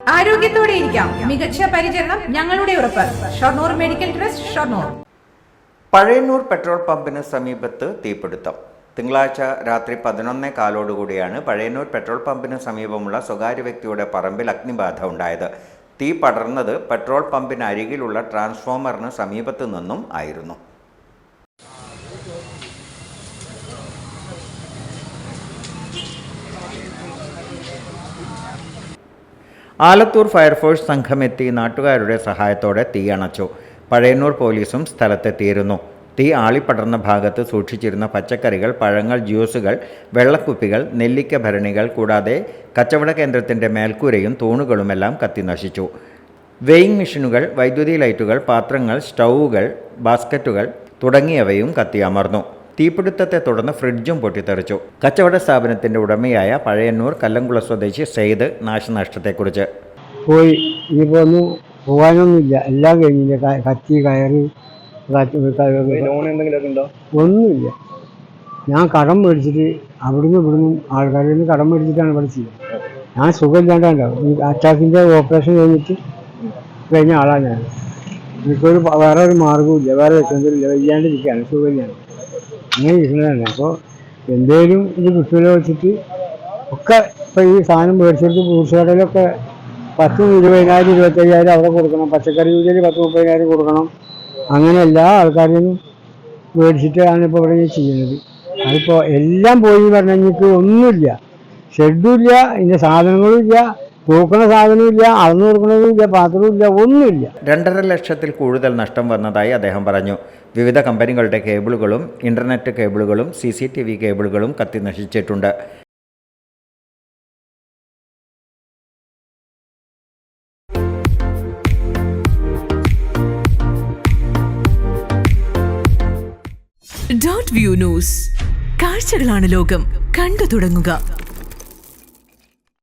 ആരോഗ്യത്തോടെ ഇരിക്കാം. മികച്ച പരിചരണം ഞങ്ങളുടെ ഉറപ്പ്. Shoranur medical trust Shoranur. Pazhayannur petrol പമ്പിന് സമീപത്ത് തീപിടുത്തം. തിങ്കളാഴ്ച രാത്രി പതിനൊന്നേ കാലോടുകൂടിയാണ് പഴയന്നൂർ പെട്രോൾ പമ്പിന് സമീപമുള്ള സ്വകാര്യ വ്യക്തിയുടെ പറമ്പിൽ അഗ്നിബാധ ഉണ്ടായത്. തീ പടർന്നത് പെട്രോൾ പമ്പിന് അരികിലുള്ള ട്രാൻസ്ഫോമറിന് സമീപത്തു നിന്നും ആയിരുന്നു. ആലത്തൂർ ഫയർഫോഴ്സ് സംഘമെത്തി നാട്ടുകാരുടെ സഹായത്തോടെ തീ അണച്ചു. പഴയന്നൂർ പോലീസും സ്ഥലത്തെത്തിയിരുന്നു. തീ ആളിപ്പടർന്ന ഭാഗത്ത് സൂക്ഷിച്ചിരുന്ന പച്ചക്കറികൾ പഴങ്ങൾ ജ്യൂസുകൾ വെള്ളക്കുപ്പികൾ നെല്ലിക്ക ഭരണികൾ കൂടാതെ കച്ചവട കേന്ദ്രത്തിന്റെ മേൽക്കൂരയും തൂണുകളുമെല്ലാം കത്തി നശിച്ചു വെയിങ് മെഷീനുകൾ വൈദ്യുതി ലൈറ്റുകൾ പാത്രങ്ങൾ സ്റ്റൗവുകൾ ബാസ്ക്കറ്റുകൾ തുടങ്ങിയവയും കത്തിയമർന്നു. തീപിടുത്തത്തെ തുടർന്ന് ഫ്രിഡ്ജും പൊട്ടിത്തെറിച്ചു. കച്ചവട സ്ഥാപനത്തിന്റെ ഉടമയായ പഴയന്നൂർ കല്ലംകുള സ്വദേശി സെയ്ദ് നാശനഷ്ടത്തെക്കുറിച്ച്. പോയി. ഇനിയിപ്പോൾ ഒന്നും പോകാനൊന്നുമില്ല. എല്ലാം കഴിഞ്ഞില്ല? ക- കത്തി കയറ് ലോൺ എന്തെങ്കിലുമൊക്കെ ഉണ്ടോ? ഒന്നുമില്ല. ഞാൻ കടം മേടിച്ചിട്ട് അവിടുന്ന് ഇവിടുന്ന് ആൾക്കാരിൽ നിന്ന് കടം മേടിച്ചിട്ടാണ് ഇവിടെ ചെയ്യുന്നത്. ഞാൻ സുഖമില്ലാണ്ടാണ്ടോ ഈ അറ്റാക്കിന്റെ ഓപ്പറേഷൻ കഴിഞ്ഞിട്ട് കഴിഞ്ഞ ആളാണ് ഞാൻ. എനിക്കൊരു പ- വേറെ ഒരു മാർഗവും വേറെ വെച്ചൊന്നുമില്ല വയ്യാണ്ടിരിക്കുകയാണ്. സുഖമില്ലാണ് അങ്ങനെ ഇരിക്കുന്നതാണ് അപ്പോൾ എന്തേലും ഇത് കിട്ടുമല്ലോ വെച്ചിട്ട് ഒക്കെ ഇപ്പോൾ ഈ സാധനം മേടിച്ചെടുത്ത് ഫ്രൂട്ട്സ് പത്ത് ഇരുപതിനായിരം ഇരുപത്തയ്യായിരം അവിടെ കൊടുക്കണം. പച്ചക്കറി കൂലിയിൽ പത്ത് മുപ്പതിനായിരം കൊടുക്കണം. അങ്ങനെ എല്ലാ ആൾക്കാരെയും മേടിച്ചിട്ടാണ് ഇപ്പോൾ ഇവിടെ ചെയ്യുന്നത്. അതിപ്പോൾ എല്ലാം പോയി പറഞ്ഞാൽ എനിക്ക് ഒന്നുമില്ല. ഷെഡും ഇല്ല ഇതിന്റെ സാധനങ്ങളും ഇല്ല. തൂക്കണ സാധനമില്ല ഇല്ല അളന്നു കൊടുക്കണതും ഇല്ല പാത്രവും ഇല്ല ഒന്നുമില്ല. രണ്ടര ലക്ഷത്തിൽ കൂടുതൽ നഷ്ടം വന്നതായി അദ്ദേഹം പറഞ്ഞു. വിവിധ കമ്പനികളുടെ കേബിളുകളും ഇന്റർനെറ്റ് കേബിളുകളും സി സി ടി വി കേബിളുകളും കത്തി നശിച്ചിട്ടുണ്ട്. ഡോട്ട് വ്യൂ ന്യൂസ് കാഴ്ചകളാണ് ലോകം. കണ്ടു തുടങ്ങുക.